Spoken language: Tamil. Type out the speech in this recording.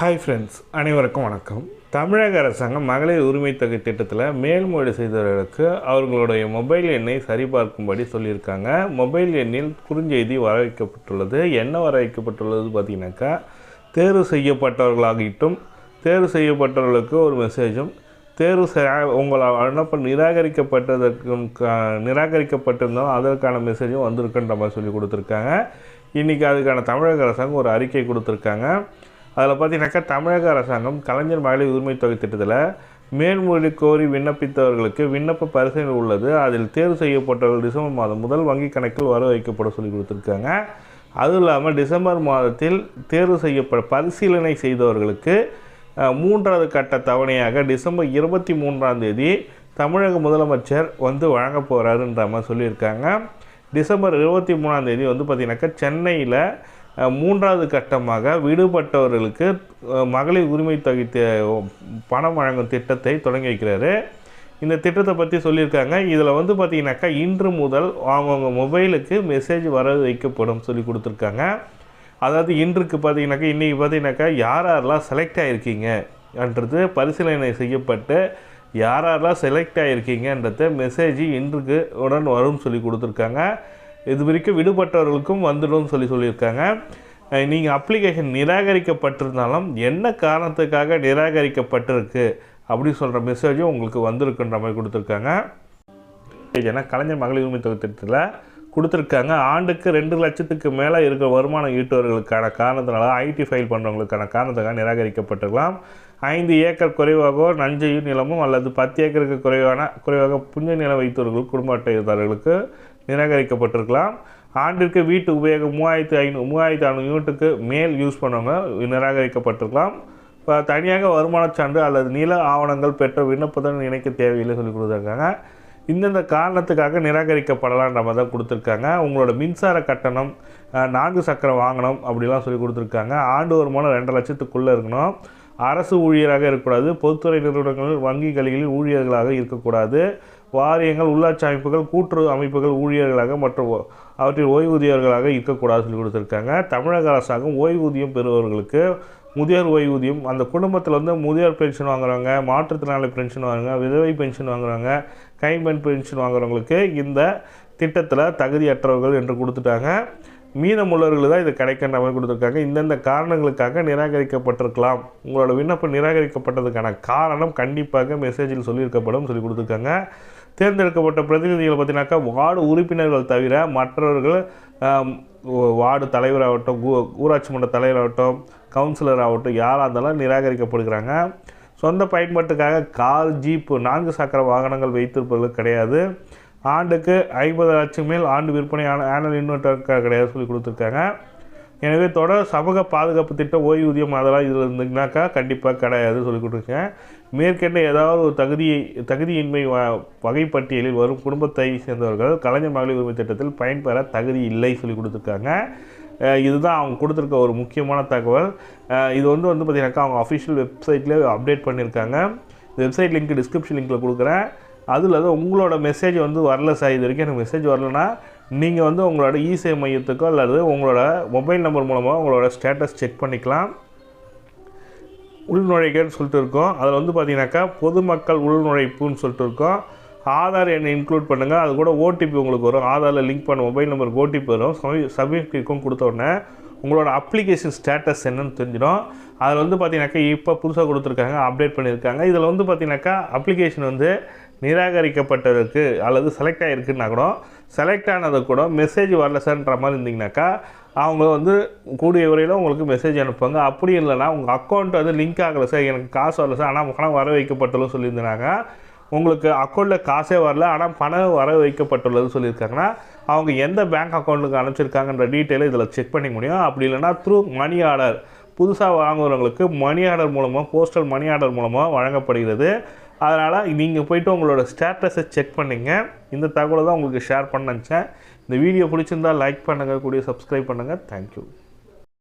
ஹாய் ஃப்ரெண்ட்ஸ் அனைவருக்கும் வணக்கம். தமிழக அரசாங்கம் மகளிர் உரிமை தொகை திட்டத்தில் மேல்முறையீடு செய்தவர்களுக்கு அவர்களுடைய மொபைல் எண்ணை சரிபார்க்கும்படி சொல்லியிருக்காங்க. மொபைல் எண்ணில் குறுஞ்செய்தி வர வைக்கப்பட்டுள்ளது என்ன வர வைக்கப்பட்டுள்ளது பார்த்தீங்கன்னாக்கா தேர்வு செய்யப்பட்டவர்களாகிட்டும் தேர்வு செய்யப்பட்டவர்களுக்கு ஒரு மெசேஜும் தேர்வு செய் உங்களை அனுப்ப நிராகரிக்கப்பட்டதற்கு கா- நிராகரிக்கப்பட்டிருந்தாலும் அதற்கான மெசேஜும் வந்திருக்குன்ற மாதிரி சொல்லி கொடுத்துருக்காங்க. இன்றைக்கி அதுக்கான தமிழக அரசாங்கம் ஒரு அறிக்கை கொடுத்துருக்காங்க. அதில் பார்த்தீங்கன்னாக்கா தமிழக அரசாங்கம் கலைஞர் மகளிர் உரிமை தொகை திட்டத்தில் மேல்மொழி கோரி விண்ணப்பித்தவர்களுக்கு விண்ணப்ப பரிசீலனை உள்ளது. அதில் தேர்வு செய்யப்பட்டவர்கள் டிசம்பர் மாதம் முதல் வங்கி கணக்கில் வர வைக்கப்பட சொல்லி கொடுத்துருக்காங்க. அதுவும் இல்லாமல் டிசம்பர் மாதத்தில் தேர்வு செய்யப்பட பரிசீலனை செய்தவர்களுக்கு மூன்றாவது கட்ட தவணையாக டிசம்பர் இருபத்தி மூன்றாம் தேதி தமிழக முதலமைச்சர் வந்து வழங்க போகிறாருன்ற மாதிரி சொல்லியிருக்காங்க. டிசம்பர் இருபத்தி மூணாம் தேதி வந்து பார்த்திங்கனாக்கா சென்னையில் மூன்றாவது கட்டமாக விடுபட்டவர்களுக்கு மகளிர் உரிமை தொகை பணம் வழங்கும் திட்டத்தை தொடங்கி வைக்கிறாரு. இந்த திட்டத்தை பற்றி சொல்லியிருக்காங்க. இதில் வந்து பார்த்திங்கனாக்கா இன்று முதல் அவங்கவுங்க மொபைலுக்கு மெசேஜ் வர வைக்கப்படும் சொல்லி கொடுத்துருக்காங்க. அதாவது இன்றுக்கு பார்த்தீங்கன்னாக்கா இன்றைக்கி பார்த்தீங்கன்னாக்கா யார் யாரெல்லாம் செலக்ட் ஆகிருக்கீங்க என்றது பரிசீலனை செய்யப்பட்டு யார் யாரெல்லாம் செலக்ட் ஆகிருக்கீங்கன்றத மெசேஜ் இன்றுக்கு உடன் வரும்னு சொல்லி கொடுத்துருக்காங்க. இது வரைக்கும் விடுபட்டவர்களுக்கும் வந்துடும் சொல்லி சொல்லியிருக்காங்க. நீங்கள் அப்ளிகேஷன் நிராகரிக்கப்பட்டிருந்தாலும் என்ன காரணத்துக்காக நிராகரிக்கப்பட்டிருக்கு அப்படி சொல்கிற மெசேஜும் உங்களுக்கு வந்திருக்குன்ற மாதிரி கொடுத்துருக்காங்க. ஏன்னா கலைஞர் மகளிர் உரிமை தொகை திட்டத்தில் கொடுத்துருக்காங்க. ஆண்டுக்கு ரெண்டு லட்சத்துக்கு மேலே இருக்கிற வருமானம் ஈட்டுவர்களுக்கான காரணத்தினால ஐடி ஃபைல் பண்ணுறவங்களுக்கான காரணத்துக்காக நிராகரிக்கப்பட்டிருக்கலாம். ஐந்து ஏக்கர் குறைவாகவோ நஞ்சையும் நிலமும் அல்லது பத்து ஏக்கருக்கு குறைவான குறைவாக புஞ்ச நிலம் வைத்தவர்கள் குடும்ப அட்டைதாரர்களுக்கு நிராகரிக்கப்பட்டிருக்கலாம். ஆண்டிற்கு வீட்டு உபயோகம் மூவாயிரத்து ஐநூறு மூவாயிரத்து ஐநூறு யூனிட்டுக்கு மேல் யூஸ் பண்ணவங்க நிராகரிக்கப்பட்டிருக்கலாம். இப்போ தனியாக வருமானச் சான்று அல்லது நில ஆவணங்கள் பெற்ற விண்ணப்பத்துடன் இணைக்க தேவையில்லை சொல்லி கொடுத்துருக்காங்க. இந்தந்த காரணத்துக்காக நிராகரிக்கப்படலான்ற மாதிரி தான் கொடுத்துருக்காங்க. உங்களோட மின்சார கட்டணம் நான்கு சக்கரம் வாங்கணும் அப்படிலாம் சொல்லி கொடுத்துருக்காங்க. ஆண்டு வருமானம் ரெண்டு லட்சத்துக்குள்ளே இருக்கணும். அரசு ஊழியராக இருக்கக்கூடாது. பொதுத்துறை நிறுவனங்கள் வங்கிகளில் ஊழியர்களாக இருக்கக்கூடாது. வாரியங்கள் உள்ளாட்சி அமைப்புகள் கூட்டுறவு அமைப்புகள் ஊழியர்களாக மற்றும் அவற்றில் ஓய்வூதியர்களாக இருக்கக்கூடாது சொல்லி கொடுத்துருக்காங்க. தமிழக அரசாங்கம் ஓய்வூதியம் பெறுபவர்களுக்கு முதியோர் ஓய்வூதியம் அந்த குடும்பத்தில் வந்து முதியோர் பென்ஷன் வாங்குறவங்க மாற்றுத்திறனாளி பென்ஷன் வாங்குறாங்க விதவை பென்ஷன் வாங்குறவங்க கைம்பெண் பென்ஷன் வாங்குறவங்களுக்கு இந்த திட்டத்தில் தகுதியற்றவர்கள் என்று கொடுத்துட்டாங்க. மீதமுள்ளவர்கள் தான் இது கிடைக்கின்ற மாதிரி கொடுத்துருக்காங்க. இந்தந்த காரணங்களுக்காக நிராகரிக்கப்பட்டிருக்கலாம். உங்களோட விண்ணப்பம் நிராகரிக்கப்பட்டதுக்கான காரணம் கண்டிப்பாக மெசேஜில் சொல்லியிருக்கப்படும் சொல்லி கொடுத்துருக்காங்க. தேர்ந்தெடுக்கப்பட்ட பிரதிநிதிகள் பார்த்தீங்கன்னாக்கா வார்டு உறுப்பினர்கள் தவிர மற்றவர்கள் வார்டு தலைவராகட்டும் ஊராட்சி மன்ற தலைவராகட்டும் கவுன்சிலர் ஆகட்டும் யாராக இருந்தாலும் நிராகரிக்கப்படுகிறாங்க. சொந்த பயன்பாட்டுக்காக கார் ஜீப்பு நான்கு சக்கர வாகனங்கள் வைத்திருப்பவர்கள் கிடையாது. ஆண்டுக்கு ஐம்பது லட்சம் மேல் ஆண்டு விற்பனை ஆனல் இன்வெர்டர் கிடையாது சொல்லி கொடுத்துருக்காங்க. எனவே தொடர் சமூக பாதுகாப்பு திட்டம் ஓய்வூதியம் அதெல்லாம் இதில் இருந்தீங்கன்னாக்கா கண்டிப்பாக கிடையாது சொல்லி கொடுத்துருக்கேன். மேற்கண்ட ஏதாவது ஒரு தகுதியை தகுதியின்மை வ- வகைப்பட்டியலில் வரும் குடும்பத்தை சேர்ந்தவர்கள் கலைஞர் மகளிர் உரிமை திட்டத்தில் பயன்பெற தகுதி இல்லை சொல்லி கொடுத்துருக்காங்க. இதுதான் அவங்க கொடுத்துருக்க ஒரு முக்கியமான தகவல். இது வந்து வந்து பார்த்தீங்கன்னாக்கா அவங்க அஃபிஷியல் வெப்சைட்லேயே அப்டேட் பண்ணியிருக்காங்க. வெப்சைட் லிங்க் டிஸ்கிரிப்ஷன் லிங்க்கில் கொடுக்குறேன். அதில் இல்லாத உங்களோட மெசேஜ் வந்து வரல சார் இது வரைக்கும் எனக்கு மெசேஜ் வரலனா நீங்கள் வந்து உங்களோட இசேவை மையத்துக்கோ அல்லது உங்களோட மொபைல் நம்பர் மூலமாக உங்களோட ஸ்டேட்டஸ் செக் பண்ணிக்கலாம். உள்நுழைகள்னு சொல்லிட்டு இருக்கோம். அதில் வந்து பார்த்தீங்கன்னாக்கா பொதுமக்கள் உள்நுழைப்புன்னு சொல்லிட்டு இருக்கோம். ஆதார் எண்ணை இன்க்ளூட் பண்ணுங்கள் அது கூட ஓடிபி உங்களுக்கு வரும். ஆதாரில் லிங்க் பண்ண மொபைல் நம்பருக்கு ஓடிபி வரும். சப்மிட் கிளிக்கும் கொடுத்த உடனே உங்களோட அப்ளிகேஷன் ஸ்டேட்டஸ் என்னன்னு தெரிஞ்சிடும். அதில் வந்து பார்த்தீங்கன்னாக்கா இப்போ புதுசாக கொடுத்துருக்காங்க அப்டேட் பண்ணியிருக்காங்க. இதில் வந்து பார்த்தீங்கன்னாக்கா அப்ளிகேஷன் வந்து நிராகரிக்கப்பட்டிருக்கு அல்லது செலக்ட் ஆகிருக்குன்னா கூட செலக்ட் ஆனது கூட மெசேஜ் வரல சார்ன்ற மாதிரி இருந்தீங்கனாக்கா அவங்க வந்து கூடிய விரையில் உங்களுக்கு மெசேஜ் அனுப்புவாங்க. அப்படி இல்லைன்னா உங்கள் அக்கௌண்ட் வந்து லிங்க் ஆகலை சார் எனக்கு காசு வரல சார் ஆனால் பணம் வர வைக்கப்பட்டுள்ள சொல்லியிருந்தாங்க உங்களுக்கு அக்கௌண்ட்டில் காசே வரல. ஆனால் பணம் வர வைக்கப்பட்டுள்ளது சொல்லியிருக்காங்கன்னா அவங்க எந்த பேங்க் அக்கௌண்ட்டுக்கு அனுப்பிச்சிருக்காங்கன்ற டீட்டெயிலை இதில் செக் பண்ணிக்க முடியும். அப்படி இல்லைன்னா த்ரூ மணி ஆர்டர் புதுசாக வாங்குறவங்களுக்கு மணி ஆர்டர் மூலமாக போஸ்டல் மணி ஆர்டர் மூலமாக வழங்கப்படுகிறது. அதனால் நீங்கள் போயிட்டு உங்களோட ஸ்டேட்டஸை செக் பண்ணிங்க. இந்த தகவலை தான் உங்களுக்கு ஷேர் பண்ண நினச்சேன். இந்த வீடியோ பிடிச்சிருந்தா லைக் பண்ணுங்கள் கூடிய சப்ஸ்கிரைப் பண்ணுங்கள் தேங்க்யூ